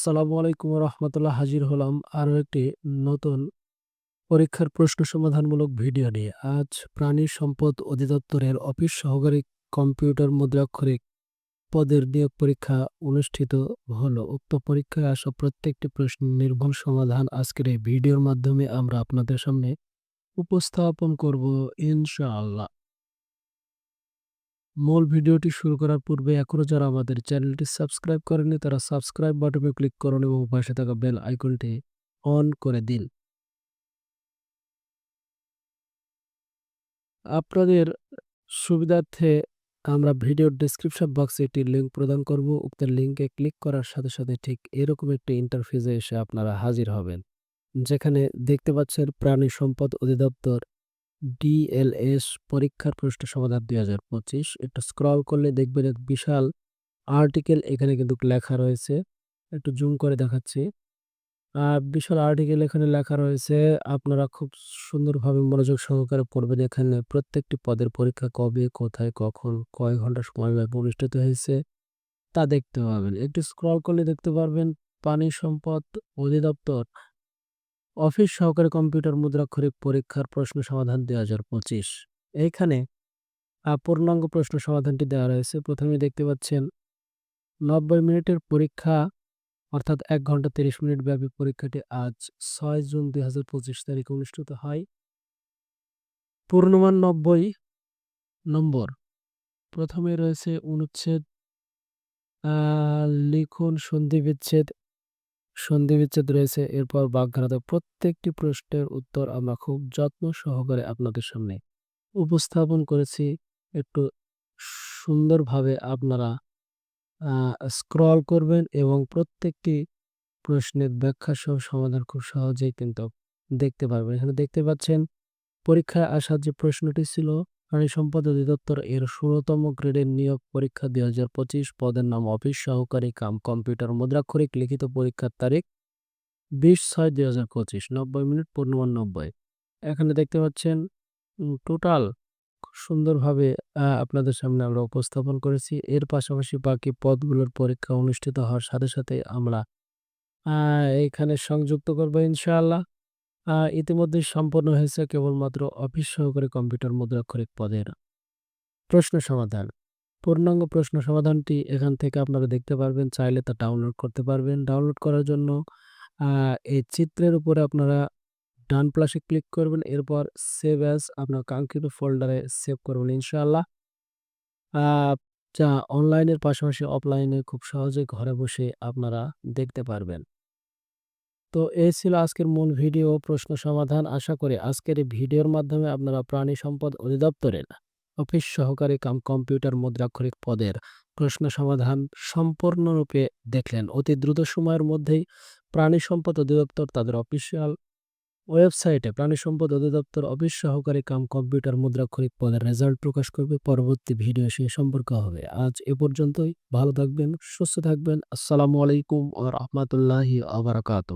আসসালামু আলাইকুম রহমতুল্লাহ, হাজির হলাম আরও একটি নতুন পরীক্ষার প্রশ্ন সমাধানমূলক ভিডিও নিয়ে। আজ প্রাণী সম্পদ অধিদপ্তরের অফিস সহকারী কম্পিউটার মুদ্রাক্ষরিক পদের নিয়োগ পরীক্ষা অনুষ্ঠিত হলো। উক্ত পরীক্ষায় আসা প্রত্যেকটি প্রশ্নের নির্ভুল সমাধান আজকের এই ভিডিওর মাধ্যমে আমরা আপনাদের সামনে উপস্থাপন করব ইনশাআল্লাহ। মূল ভিডিওটি শুরু করার পূর্বে এখনও যারা আমাদের চ্যানেলটি সাবস্ক্রাইব করেনি তারা সাবস্ক্রাইব বাটনে ক্লিক করুন এবং পাশে থাকা বেল আইকনটি অন করে দিন। আপনাদের সুবিধার্থে আমরা ভিডিওর ডেসক্রিপশন বক্সে একটি লিঙ্ক প্রদান করব। উক্ত লিঙ্কে ক্লিক করার সাথে সাথে ঠিক এরকম একটি ইন্টারফেসে এসে আপনারা হাজির হবেন, যেখানে দেখতে পাচ্ছেন প্রাণী সম্পদ অধিদপ্তর ডিএলএস পরীক্ষার প্রশ্ন সমাধান দুই হাজার পঁচিশ। একটু স্ক্রল করলে দেখবেন এক বিশাল আর্টিকেল এখানে কিন্তু লেখা রয়েছে। একটু জুম করে দেখাচ্ছি। বিশাল আর্টিকেল এখানে লেখা রয়েছে। আপনারা খুব সুন্দরভাবে মনোযোগ সহকারে পড়বেন এখানে। প্রত্যেকটি পদের পরীক্ষা কবে, কোথায়, কখন, কয় ঘণ্টা সময় ব্যাপী অনুষ্ঠিত হয়েছে তা দেখতে পাবেন। একটু স্ক্রল করলে দেখতে পারবেন পানি সম্পদ অধিদপ্তর অফিস সহকারী কম্পিউটার মুদ্রাক্ষরিক পরীক্ষার প্রশ্ন সমাধান দুই হাজার পঁচিশ। এইখানে পূর্ণাঙ্গ প্রশ্ন সমাধানটি দেওয়া রয়েছে। প্রথমে দেখতে পাচ্ছেন, নব্বই মিনিটের পরীক্ষা, অর্থাৎ এক ঘণ্টা তিরিশ মিনিট ব্যাপী পরীক্ষাটি আজ ছয় জুন দুই হাজার পঁচিশ তারিখে অনুষ্ঠিত হয়। পূর্ণমান নব্বই নম্বর। প্রথমে রয়েছে অনুচ্ছেদ লিখুন সন্ধি বিচ্ছেদ সন্ধি বিচ্ছেদ রয়েছে। এরপর বাগধারাতে প্রত্যেকটি প্রশ্নের উত্তর আমরা খুব যত্ন সহকারে আপনাদের সামনে উপস্থাপন করেছি। একটু সুন্দরভাবে আপনারা স্ক্রল করবেন এবং প্রত্যেকটি প্রশ্নের ব্যাখ্যা সহ সমাধান খুব সহজেই কিন্তু দেখতে পারবেন। এখানে দেখতে পাচ্ছেন, পরীক্ষায় আসার যে প্রশ্নটি ছিল প্রাণী সম্পদ অধিদপ্তর এর ষোলতম গ্রেডের নিয়োগ পরীক্ষা দুই হাজার পঁচিশ পদের নাম অফিস সহকারী কাম কম্পিউটার মুদ্রাক্ষরিক লিখিত পরীক্ষার তারিখ বিশ ছয় দুই হাজার পঁচিশ, নব্বই মিনিট পূর্ণমান নব্বই এখানে দেখতে পাচ্ছেন টোটাল সুন্দরভাবে আপনাদের সামনে আমরা উপস্থাপন করেছি। এর পাশাপাশি বাকি পদগুলোর পরীক্ষা অনুষ্ঠিত হওয়ার সাথে সাথে আমরা এখানে সংযুক্ত করব ইনশাআল্লাহ। ইতিমধ্যে সম্পন্ন হয়েছে কেবলমাত্র অফিস সহকারী কম্পিউটার মুদ্রাক্ষরিক পদের। প্রশ্ন সমাধান। পূর্ণাঙ্গ প্রশ্ন সমাধানটি এখান থেকে আপনারা দেখতে পারবেন, চাইলে তা ডাউনলোড করতে পারবেন। ডাউনলোড করার জন্য এই চিত্রের উপরে আপনারা ডান প্লাসে ক্লিক করবেন, এরপর সেভ অ্যাজ আপনার কাঙ্ক্ষিত ফোল্ডারে সেভ করবেন, ইনশাআল্লাহ। যা অনলাইনের পাশাপাশি অফলাইনে খুব সহজে ঘরে বসে আপনারা দেখতে পারবেন। তো এই ছিল আজকের মূল ভিডিও প্রশ্ন সমাধান। আশা করি আজকের এই ভিডিওর মাধ্যমে আপনারা প্রাণী সম্পদ অধিদপ্তরের অফিস সহকারী কাম কম্পিউটার মুদ্রাক্ষরিক পদের প্রশ্ন সমাধান সম্পূর্ণরূপে দেখলেন। অতি দ্রুত সময়ের মধ্যেই প্রাণী সম্পদ অধিদপ্তর তাদের অফিসিয়াল ওয়েবসাইটে প্রাণী সম্পদ অধিদপ্তর অফিস সহকারী কাম কম্পিউটার মুদ্রাক্ষরিক পদের রেজাল্ট প্রকাশ করবে। পরবর্তী ভিডিও সে সম্পর্ক হবে। আজ এ পর্যন্তই। ভালো থাকবেন, সুস্থ থাকবেন। আসসালামু আলাইকুম ও রহমতুল্লাহি আবরাকাত